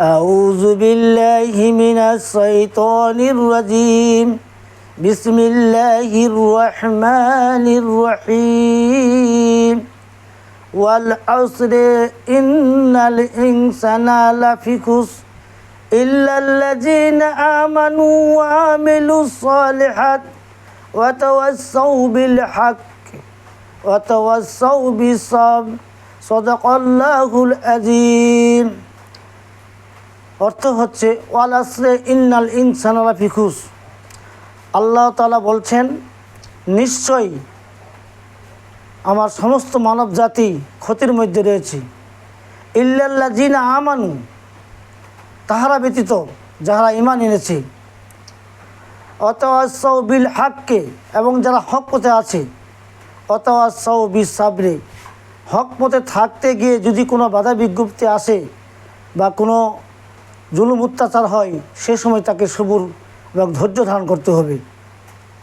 أعوذ بالله من الشيطان الرجيم بسم الله الرحمن الرحيم والعصر إن الإنسان لفي خسر إلا الذين آمنوا وعملوا الصالحات وتوسوا بالحق وتوسوا بالصبر صدق الله العظيم অর্থ হচ্ছে ওয়াল আসরে ইন্নাল ইনসানালা ফিকুস আল্লাহ তালা বলছেন, নিশ্চয়ই আমার সমস্ত মানব জাতি ক্ষতির মধ্যে রয়েছে। ইল্লাল্লা জিনা আমানু, তাহারা ব্যতীত যাহারা ইমান এনেছে। অতওয়াসাউ বিল হাককে, এবং যারা হক পথে আছে, অতওয়াসাউ বিল সাবরে, হক পথে থাকতে গিয়ে যদি কোনো বাধা বিজ্ঞপ্তি আসে বা কোনো জুলুম অত্যাচার হয় সে সময় তাকে সবুর এবং ধৈর্য ধারণ করতে হবে।